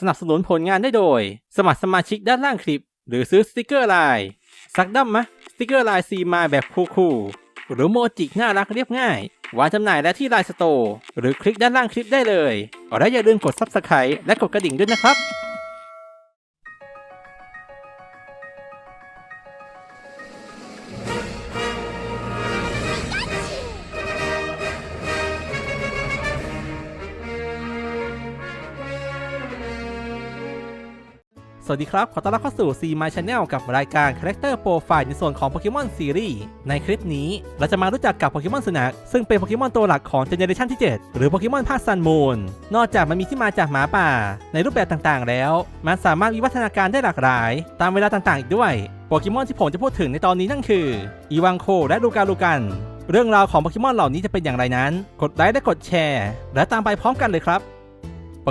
สนับสนุนผลงานได้โดย สมัครสมาชิกด้านล่างคลิป หรือซื้อสติกเกอร์ลายสักดั้มมะสติกเกอร์ลายซีมาแบบคูลๆหรือโมจิน่ารักเรียบง่ายวางจำหน่ายและที่ไลน์สโตร์หรือคลิกด้านล่างคลิปได้เลยและอย่าลืมกด Subscribe และกดกระดิ่งด้วยนะครับ วัสดีครับ ขอต้อนรับเข้าสู่ C My Channel กับรายการ Character Profile ในส่วนของ Pokemon Series ในคลิปนี้เราจะมารู้จักกับโปเกมอนสุนัขซึ่งเป็นโปเกมอนตัวหลักของเจเนอเรชันที่ 7 หรือโปเกมอนภาคซันมูนนอกจากมันมีที่มาจากหมาป่า ในรูปแบบต่างๆ แล้ว มันสามารถวิวัฒนาการได้หลากหลาย ตามเวลาต่างๆ อีกด้วย โปเกมอนที่ผมจะพูดถึงในตอนนี้นั่นคืออีวังโคและลูกาลูกันเรื่องราวของโปเกมอนเหล่านี้จะเป็นอย่างไรนั้น กดไลค์และกดแชร์ และตามไปพร้อมกันเลยครับ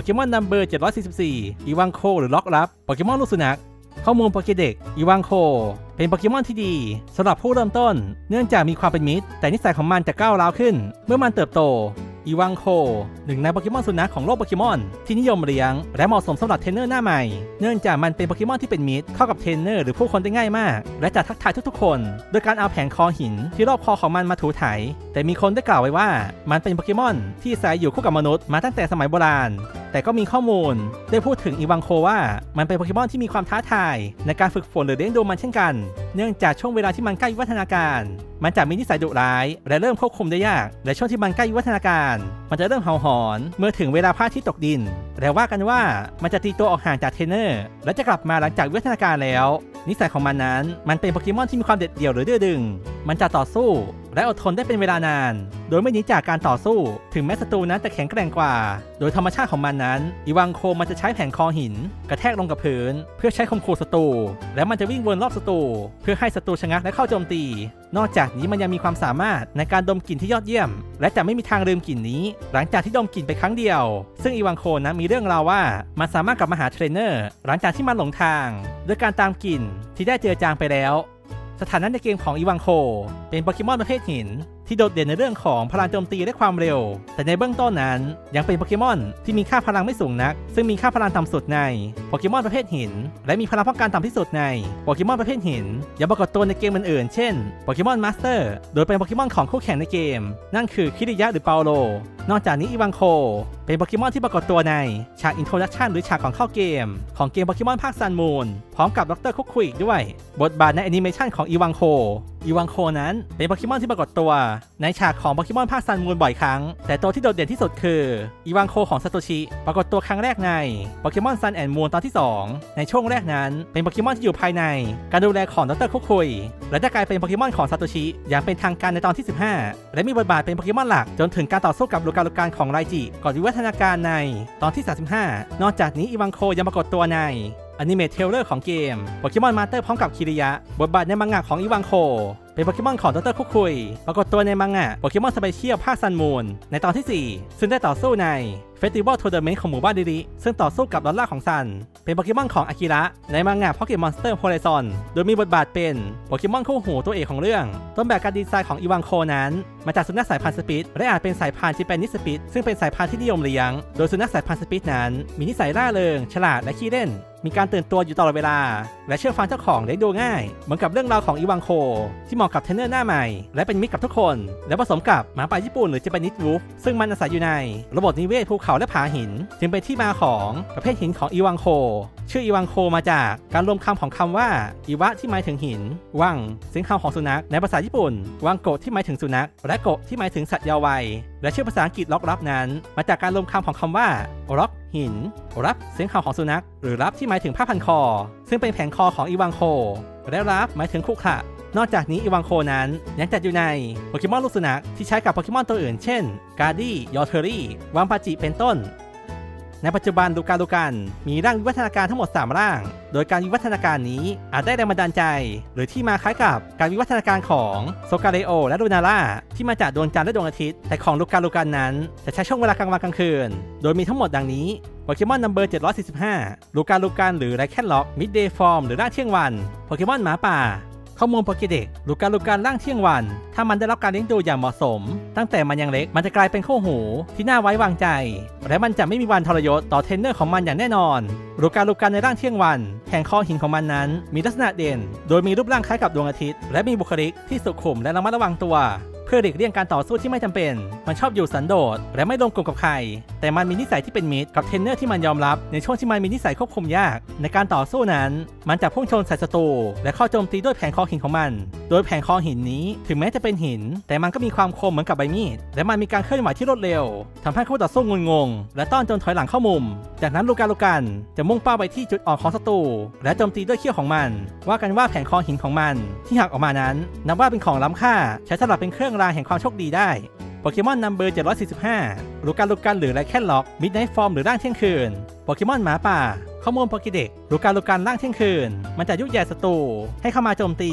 เกมอนนัมเบอร์744อีวังโคหรือล็อกลับโปเกมอนลูกสุนัขข้อมูลโปเกเด็กอีวังโค เป็นโปเกมอนที่ดีสำหรับผู้เริ่มต้น เนื่องจากมีความเป็นมิตร แต่นิสัยของมันจะก้าวร้าวขึ้น เมื่อมันเติบโตอีวังโคหนึ่งในโปเกมอนสุนัขของโลกโปเกมอน ที่นิยมเลี้ยง และเหมาะสมสำหรับเทรนเนอร์หน้าใหม่ เนื่องจากมันเป็นโปเกมอนที่เป็นมิตรเข้ากับเทรนเนอร์หรือผู้คนได้ง่ายมาก และจะทักทายทุกๆคน โดยการเอาแผงคอหินที่รอบคอของมันมาถูไถ แต่มีคนได้กล่าวไว้ว่า มันเป็นโปเกมอนที่อาศัยอยู่คู่กับมนุษย์มาตั้งแต่สมัยโบราณ แต่ก็มีข้อมูล ได้พูดถึงอีวังโคว่า มันเป็นโปเกมอนที่มีความท้าทาย ในการฝึกฝนหรือเลี้ยงดูมันเช่นกันเนื่องจากช่วงเวลาที่มันใกล้วิวัฒนาการ มันจะมีนิสัยดุร้าย และเริ่มควบคุมได้ยาก และช่วงที่มันใกล้วิวัฒนาการ มันจะเริ่มเห่าหอน เมื่อถึงเวลาพระที่ตกดิน และว่ากันว่ามันจะตีตัวออกห่างจากเทรนเนอร์ และจะกลับมาหลังจากวัฒนาการแล้ว นิสัยของมันนั้นมันเป็นโปเกมอนที่มีความเด็ดเดี่ยวหรือดื้อดึง มันจะต่อสู้ และอดทนได้เป็นเวลานาน โดยไม่หนีจากการต่อสู้ ถึงแม้ศัตรูนั้นจะแข็งแกร่งกว่า โดยธรรมชาติของมันนั้น อีวังโคมันจะใช้แผ่นคอหิน กระแทกลงกับพื้น เพื่อใช้ข่มขู่ศัตรู และมันจะวิ่งวนรอบศัตรู เพื่อให้ศัตรูชะงักและเข้าโจมตี นอกจากนี้มันยังมีความสามารถในการดมกลิ่นที่ยอดเยี่ยม และจะไม่มีทางลืมกลิ่นนี้ หลังจากที่ดมกลิ่นไปครั้งเดียว ซึ่งอีวังโคนั้นมีเรื่องราวว่ามันสามารถกลับมาหาเทรนเนอร์ หลังจากที่มันหลงทาง ด้วยการตามกลิ่นที่ได้เจือจางไปแล้ว สถานะในเกมของอีวังโค เป็นโปเกมอนประเภทหิน ที่โดดเด่นในเรื่องของพลังโจมตีและความเร็ว แต่ในเบื้องต้นนั้น ยังเป็นโปเกมอนที่มีค่าพลังไม่สูงนัก ซึ่งมีค่าพลังต่ำสุดในโปเกมอนประเภทหิน และมีพลังป้องกันต่ำที่สุดในโปเกมอนประเภทหิน ยังปรากฏตัวในเกมอื่นๆ เช่นโปเกมอนมาสเตอร์ โดยเป็นโปเกมอนของคู่แข่งในเกม นั่นคือคิริยะหรือเปาโล นอกจากนี้อีวังโค เป็นโปเกมอนที่ปรากฏตัวใน ฉากอินโทรดักชันหรือฉากของเข้าเกม ของเกมโปเกมอนภาคซันมูนพร้อมกับดรคุกคุยด้วย บทบาทในแอนิเมชันของอีวังโคอีวังโคนั้นเป็นโปเกมอนที่ปรากฏตัว ในฉากของโปเกมอนภาคซันมูนบ่อยครั้ง แต่ตัวที่โดดเด่นที่สุดคืออีวังโคของซาโตชิปรากฏตัวครั้งแรกในโปเกมอนซันแอนด์มูนตอนที่ 2 ในช่วงแรกนั้นเป็นโปเกมอนที่อยู่ภายใน การดูแลของดรคุกคุย และได้กลายเป็นโปเกมอนของซาโตชิอย่างเป็นทางการในตอนที่ 15 และมีบทบาทเป็นโปเกมอนหลัก จนถึงการต่อสู้กับลูกาลูการของไรจิก่อนวิวัฒนาการในตอนที่ 35 นอกจากนี้อีวังโคยังปรากฏตัวในอนิเมะเทเลอร์ของเกมโปเกมอนมาสเตอร์พร้อมกับคิริยะ บทบาทในมังงะของอีวังโคเป็นโปเกมอนของดรคุกคุย ปรากฏตัวในมังงะโปเกมอนสเปเชียลภาคซันมูนในตอนที่ 4 ซึ่งได้ต่อสู้ในเฟสติวัลทัวร์นาเมนต์ของหมู่บ้านดิริซึ่งต่อสู้กับดอลลาของซัน เป็นโปเกมอนของอากิระในมังงะพ็อกเก็ตมอนสเตอร์โฮ i ซอนโดยมีบทบาทเป็นโปเกมอนคู่หูตัวเอกของเรื่อง ต้นแบบการดีไซน์ของอีวังโคนั้น มาจากสุนัขสายพันธุ์สปิดและอาจเป็นสายพันธุ์ที่เป็นนิสสปิดซึ่งเป็นสายพันธุ์ที่นิยมเลี้ยง โดยสุนัขสายพันธุ์สปิดนั้น มีนิสัยร่าเริง ฉลาดและขี้เล่น มีการตื่นตัวอยู่ตลอดเวลา และเชื่อฟังเจ้าของได้ดูง่าย เหมือนกับเรื่องราวของอีวังโค ที่เหมาะกับเทรนเนอร์หน้าใหม่ และเป็นมิตรกับทุกคน และผสมกับหมาป่าญี่ปุ่นหรือเจแปนิสวูฟซึ่งมันอาศัยอยู่ใน ระบบนิเวศภูเขาและผาหิน จึงเป็นที่มาของประเภทหินของอีวังโค ชื่ออีวังโคมาจากการรวมคำของคำว่าอีวะที่หมายถึงหิน วังเสียงคำของสุนัขในภาษาญี่ปุ่น วังโกะที่หมายถึงสุนัข และโกะที่หมายถึงสัตว์ยาววัย และชื่อภาษาอังกฤษล็อกรับนั้น มาจากการรวมคำของคำว่าล็อก หิน รับเสียงคำของสุนัข หรือรับที่หมายถึงผ้าพันคอ ซึ่งเป็นแผงคอของอีวังโค และรับหมายถึงคุกขะนอกจากนี้อีวังโคนั้นยังจัดอยู่ในโปเกมอนลูกสุนัขที่ใช้กับโปเกมอนตัวอื่นเช่น การดี้ยอเทอรี่ วังปาจิเป็นต้น ในปัจจุบันลูกาลูกันมีร่างวิวัฒนาการทั้งหมด 3 ร่าง โดยการวิวัฒนาการนี้อาจได้แรงบันดาลใจ หรือที่มาคล้ายกับการวิวัฒนาการของโซกาเลโอและลูนาร่าที่มาจากดวงจันทร์และดวงอาทิตย์ แต่ของลูกาลูกันนั้น จะใช้ช่วงเวลากลางวันกลางคืน โดยมีทั้งหมดดังนี้โปเกมอนนัมเบอร์745 ลูกาลูกันหรือไรแคนล็อกมิดเดย์ฟอร์มหรือร่างเที่ยงวัน โปเกมอนหมาป่า ข้อมูลโปเกเด็กลูการลูการร่างเที่ยงวัน ถ้ามันได้รับการเลี้ยงดูอย่างเหมาะสม ตั้งแต่มันยังเล็กมันจะกลายเป็นคู่หูที่น่าไว้วางใจ และมันจะไม่มีวันทรยศต่อเทรนเนอร์ของมันอย่างแน่นอนลูการลูการในร่างเที่ยงวันแห่งคอหินของมันนั้น มีลักษณะเด่น โดยมีรูปร่างคล้ายกับดวงอาทิตย์ และมีบุคลิกที่สุขุมและระมัดระวังตัว พื่อหลีกเลี่ยงการต่อสู้ที่ไม่จำเป็น มันชอบอยู่สันโดษ และไม่ลงกลุ่มกับใคร แต่มันมีนิสัยที่เป็นมิตรกับเทรนเนอร์ที่มันยอมรับ ในช่วงที่มันมีนิสัยควบคุมยาก ในการต่อสู้นั้น มันจะพุ่งชนใส่ศัตรูและเข้าโจมตีด้วยแผงคอหินของมัน โดยแผงคอหินนี้ถึงแม้จะเป็นหิน แต่มันก็มีความคมเหมือนกับใบมีด และมันมีการเคลื่อนไหวที่รวดเร็วทำให้คู่ต่อสู้งุนงง และต้อนจนถอยหลังเข้ามุม จากนั้นลูกาลูกันจะมุ่งเป้าไปที่จุดอ่อนของศัตรูและโจมตีด้วยเขี้ยวของมัน ว่ากันว่าแผงคอหินของมัน ที่หักออกมานั้น นับว่าเป็นของล้ำค่าใช้สำหรับเป็นเครื่องรางแห่งความโชคดีได้โปเกมอนนัมเบอร์ 745 ลูการลูกันหรือไรแค่ล็อก มิดไนท์ฟอร์มหรือร่างเที่ยงคืน โปเกมอนหมาป่า ข้อมูลโปเกเด็กลูการลูกันร่างเที่ยงคืน มันจะยุยแย่ศัตรู ให้เข้ามาโจมตี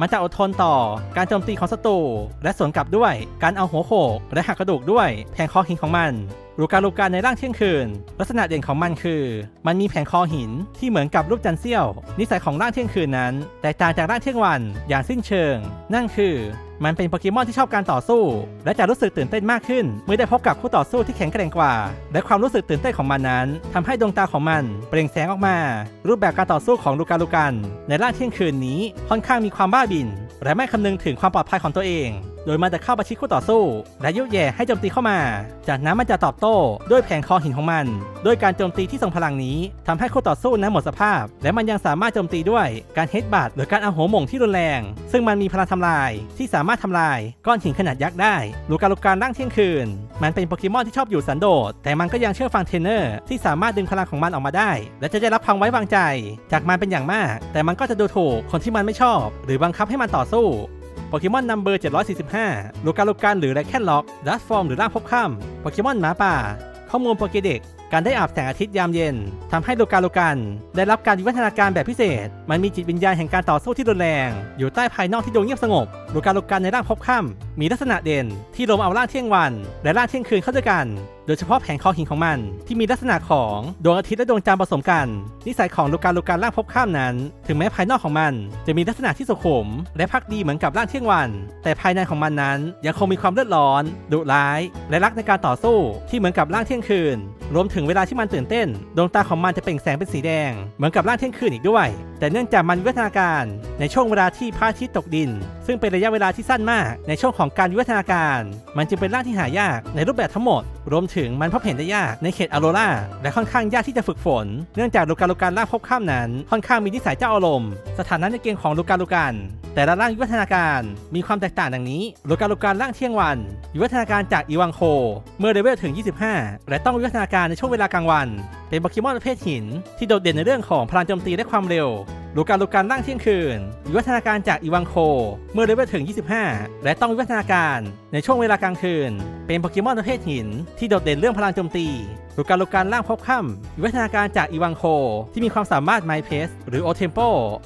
มันจะอดทนต่อ การโจมตีของศัตรู และสวนกลับด้วย การเอาหัวโขกและหักกระดูกด้วย แผงคอหินของมัน ลูการูการในร่างเที่ยงคืน ลักษณะเด่นของมันคือ มันมีแผงคอหินที่เหมือนกับรูปจันเสี้ยว นิสัยของร่างเที่ยงคืนนั้น แตกต่างจากร่างเที่ยงวันอย่างสิ้นเชิง นั่นคือ มันเป็นโปเกมอนที่ชอบการต่อสู้ และจะรู้สึกตื่นเต้นมากขึ้น เมื่อได้พบกับคู่ต่อสู้ที่แข็งแกร่งกว่า และความรู้สึกตื่นเต้นของมันนั้นทำให้ดวงตาของมัน เปล่งแสงออกมา รูปแบบการต่อสู้ของลูการูกัน ในร่างเที่ยงคืนนี้ค่อนข้างมีความบ้าบินและไม่คำนึงถึงความปลอดภัยของตัวเอง โดยมันจะเข้าประชิดคู่ต่อสู้ และยุแย่ให้โจมตีเข้ามา จากนั้นมันจะตอบโต้ด้วยแผงคอหินของมัน ด้วยการโจมตีที่ทรงพลังนี้ทำให้คู่ต่อสู้นั้นหมดสภาพ และมันยังสามารถโจมตีด้วยการเฮดบัตหรือการเอาหัวหม่งที่รุนแรง ซึ่งมันมีพลังทำลายที่สามารถทำลายก้อนหินขนาดยักษ์ได้ลูการลูการร่างเที่ยงคืน มันเป็นโปเกมอนที่ชอบอยู่สันโดษ แต่มันก็ยังเชื่อฟังเทรนเนอร์ที่สามารถดึงพลังของมันออกมาได้ และจะได้รับความไว้วางใจ จากมันเป็นอย่างมาก แต่มันก็จะดูถูกคนที่มันไม่ชอบ หรือบังคับให้มันต่อสู้ โปเกมอนนัมเบอร์ 745ลูกาลูกันหรือไรแคนล็อกดัสฟอร์มหรือร่างพบค่ำโปเกมอนหมาป่า ข้อมูลโปเกเด็กการได้อาบแสงอาทิตย์ยามเย็นทำให้ลูกาลูกัน ได้รับการวิวัฒนาการแบบพิเศษ มันมีจิตวิญญาณแห่งการต่อสู้ที่รุนแรง อยู่ใต้ภายนอกที่ดูเงียบสงบลูกาลูกันในร่างพบค่ำมีลักษณะเด่นที่รวมเอาร่างเที่ยงวัน และร่างเที่ยงคืนเข้าด้วยกัน โดยเฉพาะแผงคอหินของมัน ที่มีลักษณะของดวงอาทิตย์และดวงจันทร์ผสมกัน นิสัยของลูกาลูการร่างพบข้ามนั้น ถึงแม้ภายนอกของมัน จะมีลักษณะที่สุขุม และพักดีเหมือนกับร่างเที่ยงวัน แต่ภายในของมันนั้นยังคงมีความเลือดร้อนดุร้าย และรักในการต่อสู้ที่เหมือนกับร่างเที่ยงคืน รวมถึงเวลาที่มันตื่นเต้น ดวงตาของมันจะเปล่งแสงเป็นสีแดง เหมือนกับร่างเที่ยงคืนอีกด้วย แต่เนื่องจากมันวิวัฒนาการในช่วงเวลาที่พระอาทิตย์ตกดิน ซึ่งเป็นระยะเวลาที่สั้นมาก ในช่วงของการวิวัฒนาการ มันจึงเป็นร่างที่หายากในรูปแบบทั้งหมด รวมถึงมันพบเห็นได้ยากในเขตอโรราและค่อนข้างยากที่จะฝึกฝน เนื่องจากลูกาลูการร่างพบข้ามนั้น ค่อนข้างมีนิสัยเจ้าอารมณ์ สถานะในเกมของลูกาลูการแต่ละร่างวิวัฒนาการมีความแตกต่างดังนี้ลูกาลูการร่างเที่ยงวันวิวัฒนาการจากอีวังโค เมื่อเลเวลถึง 25 และต้องวิวัฒนาการในช่วงเวลากลางวัน เป็นโปเกมอนประเภทหิน ที่โดดเด่นในเรื่องของพลังโจมตีและความเร็วลูการลูการร่างเที่ยงคืนวิวัฒนาการจากอีวังโค เมื่อเลเวลถึง 25 และต้องวิวัฒนาการ ในช่วงเวลากลางคืน เป็นโปเกมอนประเภทหิน ที่โดดเด่นเรื่องพลังโจมตีลูการลูการร่างพบค่ำวิวัฒนาการจากอีวังโค ที่มีความสามารถไมเพสหรือโอเทมโป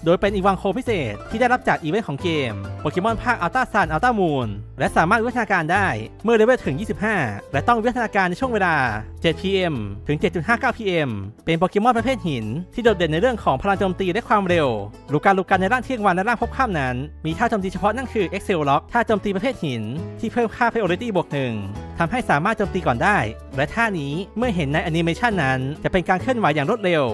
โดยเป็นอีวังโคพิเศษ ที่ได้รับจากอีเวนต์ของเกมโปเกมอนภาคอัลต้าซันอัลต้ามูนและสามารถวิวัฒนาการได้เมื่อเลเวลถึง 25 และต้องวิวัฒนาการในช่วงเวลา 7 PM ถึง 7.59 PM เป็นโปเกมอนประเภทหิน ที่โดดเด่นในเรื่องของพลังโจมตีและความเร็วลูการลูการในร่างเที่ยงวันและร่างพบค่ำนั้น มีท่าโจมตีเฉพาะนั่นคือ Excel Lock ท่าโจมตีประเภทหินที่เพพิ่มค่า Priority บวกหนึ่ง ทำให้สามารถโจมตีก่อนได้ และท่านี้เมื่อเห็นในแอนิเมชันนั้น จะเป็นการเคลื่อนไหวอย่างรวดเร็ว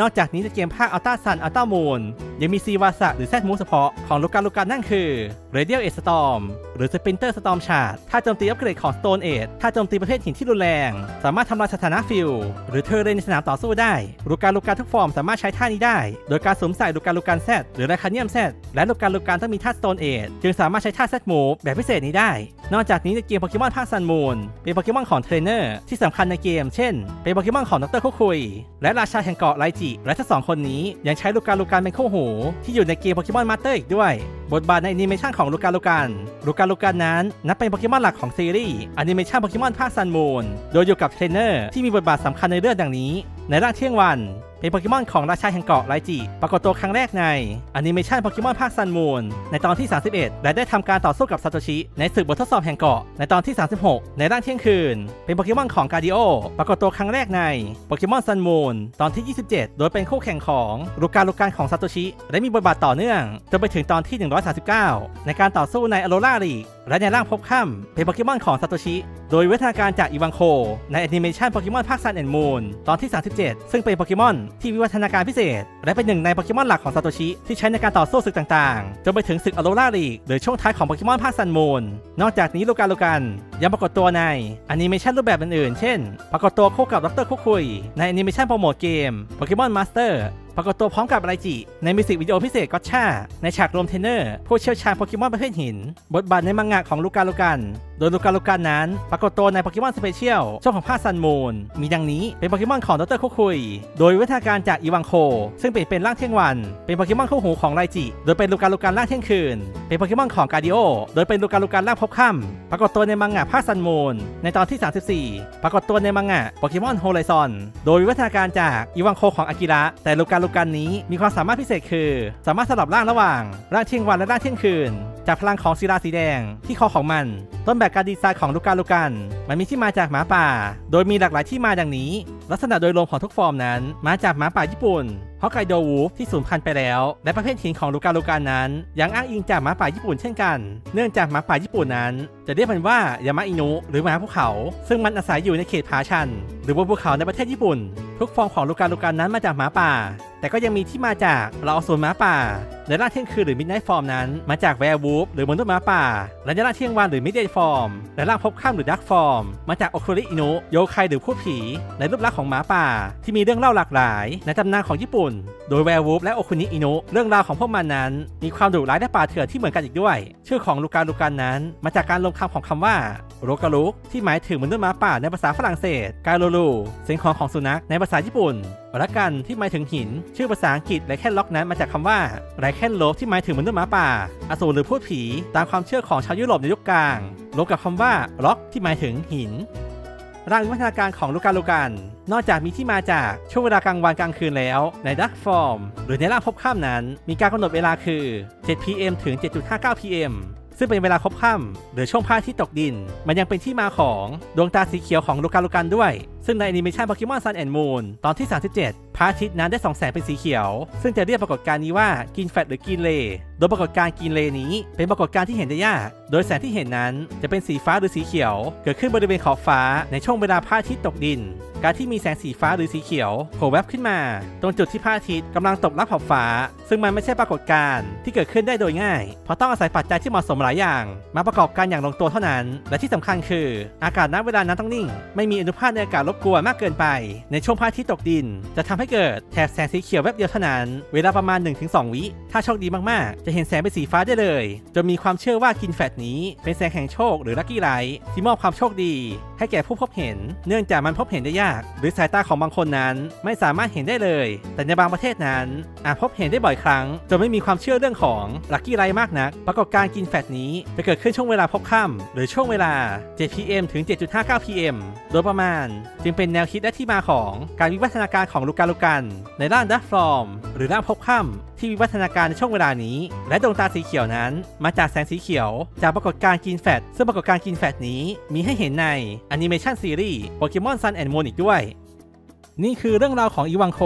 นอกจากนี้ในเกมภาคอัลต้าซันอัลต้ามูนยังมีซีวาสะหรือแซดมูสเฉพาะของลูการลูการนั่นคือ Radial Edge Storm หรือ Splinter Storm Shard ถ้าโจมตีอัปเกรดของ Stone Age ถ้าโจมตีประเภทหินที่รุนแรง สามารถทำลายสถานะฟิลหรือเทอร์เรนในสนามต่อสู้ได้ลูการลูการทุกฟอร์มสามารถใช้ท่านี้ได้ โดยการสวมใส่ลูการลูการแซดหรือไรคาเนียมแซดและลูการลูการต้องมีท่า Stone Age จึงสามารถใช้ท่าแซดมูฟแบบพิเศษนี้ได้ นอกจากนี้ในเกมโปเกมอนภาคซันมูนเป็นโปเกมอนของเทรนเนอร์ที่สำคัญในเกม เช่น เป็นโปเกมอนของดรคุคุย และราชาแห่งเกาะไลจิ และทั้งสองคนนี้ยังใช้ลูกการลูการเป็นคู่หู ที่อยู่ในเกมโปเกมอนมาสเตอร์อีกด้วยบทบาทในแอนิเมชันของลูกาลูการลูกาลูการนั้น นับเป็นโปเกมอนหลักของซีรีส์แอนิเมชันโปเกมอนภาคซันมูนโดยอยู่กับเทรนเนอร์ที่มีบทบาทสำคัญในเรื่องดังนี้ ในร่างเที่ยงวันเป็นโปเกมอนของราชาแห่งเกาะไลจิปรากฏตัวครั้งแรกในแอนิเมชันโปเกมอนภาคซันมูนในตอนที่ 31 และได้ทำการต่อสู้กับซาโตชิ ในศึกบททดสอบแห่งเกาะในตอนที่ 36 ในร่างเที่ยงคืน เป็นโปเกมอนของกาดิโอปรากฏตัวครั้งแรกในโปเกมอนซันมูนตอนที่ 27 โดยเป็นคู่แข่งของลูกาลูการของซาโตชิ และมีบทบาทต่อเนื่องจนไปถึงตอนที่139 ในการต่อสู้ในอโรราลีกและในร่างพบค่ำเป็นโปเกมอนของซาโตชิ โดยวิวัฒนาการจากอีวังโค ในแอนิเมชันโปเกมอนภาคซันแอนด์มูนตอนที่ 37 ซึ่งเป็นโปเกมอนที่วิวัฒนาการพิเศษ และเป็นหนึ่งในโปเกมอนหลักของซาโตชิ ที่ใช้ในการต่อสู้ศึกต่างๆ จนไปถึงศึกอโรราลีกหรือช่วงท้ายของโปเกมอนภาคซันมูนนอกจากนี้ลูกาลูกันยังปรากฏตัวในแอนิเมชันรูปแบบอื่นๆ เช่น ปรากฏตัวคู่กับดรคุกคุยในแอนิเมชันโปรโมทเกมโปเกมอนมาสเตอร์ ปรากฏตัวพร้อมกับไรจิ ในมิวสิกวิดีโอพิเศษก็ช่าในฉากรวมเทนเนอร์ ผู้เชี่ยวชาญโปเกมอนประเภทหิน บทบาทในมังงะของลูกาลูกัน โดยลูกาลูกันนั้น ปรากฏตัวในโปเกมอนสเปเชียลช่วงของภาคซันมูน มีดังนี้เป็นโปเกมอนของดรคุคุย โดยวิวัฒนาการจากอีวังโค ซึ่งเปลี่ยนเป็นร่างเที่ยงวัน เป็นโปเกมอนคู่หูของไรจิ โดยเป็นลูกาลูกันร่างเที่ยงคืน เป็นโปเกมอนของกาดิโอ โดยเป็นลูกาลูกันร่างพบค่ำปรากฏตัวในมังงะภาคซันมูนในตอนที่ 34 ปรากฏตัวในมังงะโปเกมอนโฮไลซอน โดยวิวัฒนาการจากอีวังโคของอากิระแต่ลูกาลูกันนี้มีความสามารถพิเศษคือ สามารถสลับร่างระหว่าง ร่างเที่ยงวันและร่างเที่ยงคืน จากพลังของศิลาสีแดงที่คอของมัน ต้นแบบการดีไซน์ของลูกาลูกัน มันมีที่มาจากหมาป่า โดยมีหลากหลายที่มาดังนี้ ลักษณะโดยรวมของทุกฟอร์มนั้น มาจากหมาป่าญี่ปุ่นฮอกไกโดวูฟที่สูญพันธุ์ไปแล้ว และประเภทหินของลูกาลูกันนั้น ยังอ้างอิงจากหมาป่าญี่ปุ่นเช่นกัน เนื่องจากหมาป่าญี่ปุ่นนั้น จะเรียกมันว่ายามาอินุหรือหมาภูเขา ซึ่งมันอาศัยอยู่ในเขตผาชัน หรือบนภูเขาในประเทศญี่ปุ่น ทุกฟอร์มของลูกาลูกันนั้นมาจากหมาป่า แต่ก็ยังมีที่มาจากเราเอาส่วนหมาป่าในร่าเที่ยงคืนหรือมิดไนท์ฟอร์มนั้น มาจากแวร์วูฟหรือมนุษย์หมาป่า และในร่าเที่ยงวันหรือมิดเดย์ฟอร์ม และร่าพบข้ามหรือดักฟอร์ม มาจากโอคุริอินุโยคายหรือพูดผี ในรูปลักษณ์ของหมาป่า ที่มีเรื่องเล่าหลากหลาย ในตำนานของญี่ปุ่น โดยแวร์วูฟและโอคุนิอินุเรื่องราวของพวกมันนั้น มีความดุร้ายและป่าเถื่อนที่เหมือนกันอีกด้วย ชื่อของลูกาลูกันนั้น มาจากการลงคำของคำว่าโรกาลุกที่หมายถึงมนุษย์หมาป่าในภาษาฝรั่งเศส กาโลลูเสียงของของสุนัขในภาษาญี่ปุ่น ละกันที่หมายถึงหิน ชื่อภาษาอังกฤษและแค่ล็อกนั้นมาจากคำว่าไรแคนโลที่หมายถึงมนุษย์หมาป่า อสูรหรือพูดผี ตามความเชื่อของชาวยุโรปในยุคกลางรวมกับคำว่าล็อกที่หมายถึงหินร่างวิวัฒนาการของลูกาลูกัน นอกจากมีที่มาจากช่วงเวลากลางวันกลางคืนแล้ว ในดักฟอร์มหรือในร่างพบค่ำนั้น มีการกำหนดเวลาคือ 7 pm ถึง 7.59 pm ซึ่งเป็นเวลาครบค่ำหรือช่วงพระอาทิตย์ตกดิน มันยังเป็นที่มาของดวงตาสีเขียวของลูกาลูกันด้วย ซึ่งในแอนิเมชันโปเกมอนซันแอนด์มูนตอนที่ 37 พระอาทิตย์นั้นได้ส่องแสงเป็นสีเขียว ซึ่งจะเรียกปรากฏการณ์นี้ว่ากินแฟตหรือกินเล โดยปรากฏการณ์กินเลนี้ เป็นปรากฏการณ์ที่เห็นได้ยาก โดยแสงที่เห็นนั้นจะเป็นสีฟ้าหรือสีเขียว เกิดขึ้นบริเวณขอบฟ้าในช่วงเวลาพระอาทิตย์ตกดิน การที่มีแสงสีฟ้าหรือสีเขียวโผล่แวบขึ้นมา ตรงจุดที่พระอาทิตย์กำลังตกลับขอบฟ้า ซึ่งมันไม่ใช่ปรากฏการณ์ที่เกิดขึ้นได้โดยง่าย เพราะต้องอาศัยปัจจัยที่เหมาะสมหลายอย่าง มาประกอบกันอย่างลงตัวเท่านั้น และที่สำคัญคือ อากาศณเวลานั้นต้องนิ่ง ไม่มีอนุภาคในอากาศรบกวนมากเกินไป ในช่วงพระอาทิตย์ตกดิน จะทำให้เกิดแถบแสงสีเขียวแวบเดียวเท่านั้น เวลาประมาณ 1-2 วิ ถ้าโชคดีมากๆ จะเห็นแสงเป็นสีฟ้าได้เลยจนมีความเชื่อว่ากินแฟตนี้เป็นแสงแห่งโชคหรือลัคกี้ไลท์ที่มอบความโชคดีให้แก่ผู้พบเห็น เนื่องจากมันพบเห็นได้ยาก หรือสายตาของบางคนนั้นไม่สามารถเห็นได้เลย แต่ในบางประเทศนั้นอาจพบเห็นได้บ่อยครั้งจนไม่มีความเชื่อเรื่องของลัคกี้ไลท์มากนัก ปรากฏการกินแฟตนี้จะเกิดขึ้นช่วงเวลาพบค่ำหรือช่วงเวลา 7 pm ถึง 7.59 pm โดยประมาณ จึงเป็นแนวคิดและที่มาของการวิวัฒนาการของลูกาลูกัน ในร่างดัฟฟอร์มหรือร่างพบค่ำ ที่วิวัฒนาการในช่วงเวลานี้ และดวงตาสีเขียวนั้น มาจากแสงสีเขียว จากปรากฏการณ์กินแฟตซึ่งปรากฏการณ์กินแฟตนี้มีให้เห็นในแอนิเมชันซีรีส์โปเกมอนซันแอนด์มูนอีกด้วย นี่คือเรื่องราวของอีวังโค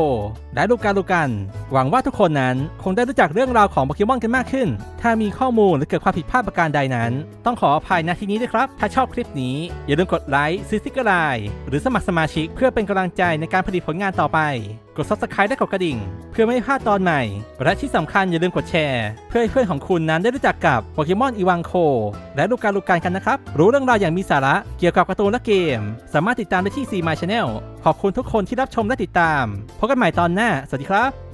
และลูกกาลูกัน หวังว่าทุกคนนั้นคงได้รู้จักเรื่องราวของโปเกมอนกันมากขึ้น ถ้ามีข้อมูลหรือเกิดความผิดพลาดประการใดนั้น ต้องขออภัยณที่นี้ด้วยครับ ถ้าชอบคลิปนี้ อย่าลืมกดไลค์ซื้อสติกเกอร์ไลน์หรือสมัครสมาชิกเพื่อเป็นกำลังใจในการผลิตผลงานต่อไป กด subscribe และกดกระดิ่ง เพื่อไม่ให้พลาดตอนใหม่ และที่สำคัญอย่าลืมกดแชร์ เพื่อให้เพื่อนของคุณนั้นได้รู้จักกับโปเกมอนอีวังโคและลูกกาลูกันกันนะครับรู้เรื่องราวอย่างมีสาระเกี่ยวกับการ์ตูนและเกม สามารถติดตามได้ที่ C My Channel ขอบคุณทุกคนที่รับชมและติดตามพบกันใหม่ตอนหน้าสวัสดีครับ